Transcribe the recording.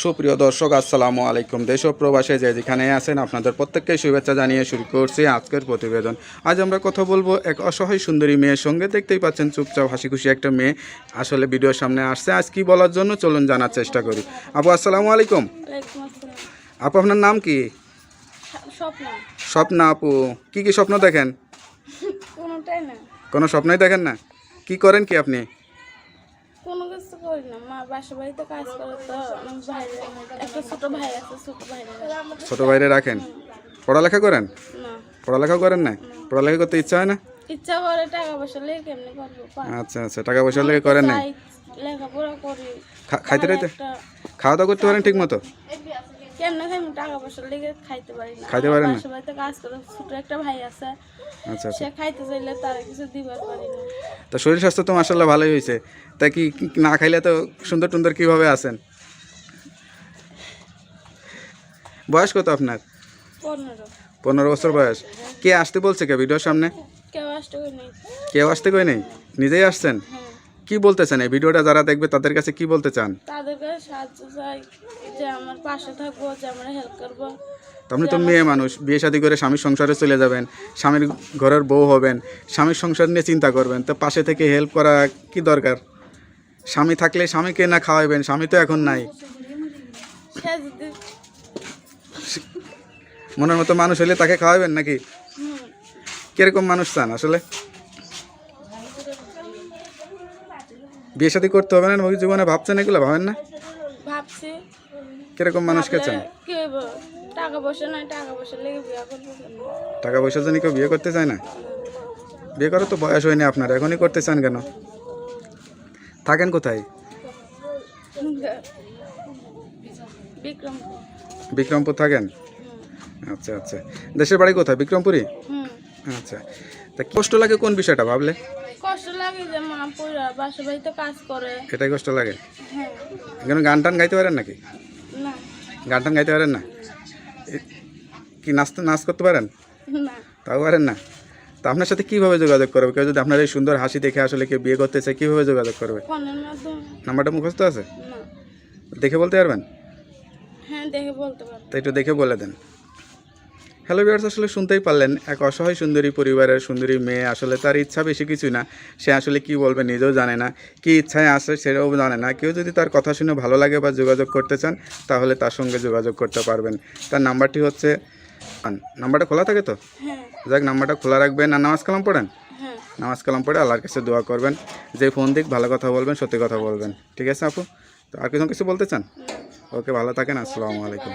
সুপ্রিয় দর্শক আসসালামু আলাইকুম। দেশ প্রবাসে যে যেখানে আছেন আপনাদের প্রত্যেককে শুভেচ্ছা জানিয়ে শুরু করছি আজকের প্রতিবেদন। আজ আমরা কথা বলব এক অসহায় সুন্দরী মেয়ের সঙ্গে। দেখতেই পাচ্ছেন চুপচাপ হাসি খুশি একটা মেয়ে আসলে ভিডিওর সামনে আসছে। আজ কি বলার জন্য চলুন জানার চেষ্টা করি। আপু আসসালামু আলাইকুম। আপু আপনার নাম কি? স্বপ্ন। আপু কি কি স্বপ্ন দেখেন? কোনো স্বপ্নই দেখেন না? কি করেন কি আপনি? কোনো কিছু করি না মা বাসা বাড়িতে কাজ করে তো ভাইরে একটা ছোট ভাই আছে ছোট ভাইরে ছোট বাইরে রাখেন? পড়ালেখা করেন? না। পড়ালেখা করেন না পড়ালেখা করতে ইচ্ছা হয় না? ইচ্ছা করে টাকা পয়সা লেগে কেমনি করব? আচ্ছা আচ্ছা টাকা পয়সা লেগে করেন না লেখাপড়া করি। খাইতে রাইতে খাওয়া দাওয়া করতে পারেন ঠিক মতো কেমনে খাই টাকা পয়সা লেগে খাইতে পারি না। খাইতে পারেন না? বাসা বাড়িতে কাজ করে ছোট একটা ভাই আছে। আচ্ছা আচ্ছা। সে খাইতে চাইলে তার কিছু দিবার পারি না। তো শরীর স্বাস্থ্য তো মাসাল্লাহ ভালোই হয়েছে তা কি না খাইলে তো সুন্দর টুন্দর কীভাবে আছেন? বয়স কত আপনার? পনেরো। পনেরো বছর বয়স। কে আসতে বলছে কে ভিডিওর সামনে? কেউ আসতে নেই। কেউ আসতে কই নেই? নিজেই আসছেন? হ্যাঁ। কি বলতে চান এই ভিডিওটা যারা দেখবে তাদের কাছে কি বলতে চান? তাদের কাছে সাহায্য চাই যে আমার পাশে থাকব যে আমরা হেল্প করব। আপনি তো মেয়ে মানুষ বিয়ে শাদী করে স্বামীর সংসারে চলে যাবেন স্বামীর ঘরের বউ হবেন স্বামীর সংসার নিয়ে চিন্তা করবেন তো পাশে থেকে হেল্প করা কি দরকার? স্বামী থাকলে স্বামীকে না খাওয়াবেন স্বামী তো এখন নাই। মনের মতো মানুষ হলে তাকে খাওয়াবেন নাকি? কীরকম মানুষ চান আসলে? বিয়ে শাদী করতে হবে না? জীবনে ভাবছেন এগুলো? ভাবেন না? ভাবছি। কীরকম মানুষকে চান? টাকা পয়সা নাই টাকা পয়সা লেগে বিয়া করব টাকা পয়সার জন্য কেউ বিয়ে করতে চায় না? বিয়ে করার তো বয়স হয়নি আপনার এখনই করতে চান কেন? থাকেন কোথায়? বিক্রমপুর থাকেন? আচ্ছা আচ্ছা। দেশের বাড়ি কোথায়? বিক্রমপুরই? হুম। আচ্ছা। তা কষ্ট লাগে কোন বিষয়টা ভাবলে? কষ্ট লাগে যে মা পুরা বাসা বাড়িতে কাজ করে। এটাই কষ্ট লাগে? হ্যাঁ। এখানে গান টান গাইতে পারেন নাকি? না। গান টান গাইতে পারেন না? কি নাচতে নাচ করতে পারেন? না। তাও পারেন না? তা আপনার সাথে কীভাবে যোগাযোগ করবে? কেউ যদি আপনার এই সুন্দর হাসি দেখে আসলে কেউ বিয়ে করতে চায় কীভাবে যোগাযোগ করবে? নাম্বারটা মুখস্থ আছে? দেখে বলতে পারবেন? হ্যাঁ দেখে বলতে পারব। তো একটু দেখে বলে দেন। হ্যালো বিয়ার্স আসলে শুনতেই পারলেন। এক অসহায় সুন্দরী পরিবারের সুন্দরী মেয়ে আসলে তার ইচ্ছা বেশি কিছু না। সে আসলে কি বলবে নিজেও জানে না। কি ইচ্ছায় আসে সেটাও জানে না। কেউ যদি তার কথা শুনে ভালো লাগে বা যোগাযোগ করতে চান তাহলে তার সঙ্গে যোগাযোগ করতে পারবেন। তার নাম্বারটি হচ্ছে নাম্বারটা খোলা থাকে তো? হ্যাঁ। যাক নাম্বারটা খোলা রাখবেন। আর নামাজ কালাম পড়েন? হ্যাঁ। নামাজ কালাম পড়ে আল্লাহর কাছে দোয়া করবেন। যে ফোন দিক ভালো কথা বলবেন সত্যি কথা বলবেন। ঠিক আছে আপু? তো আর কিছু কিছু বলতে চান? ওকে ভালো থাকেন। আসসালামু আলাইকুম।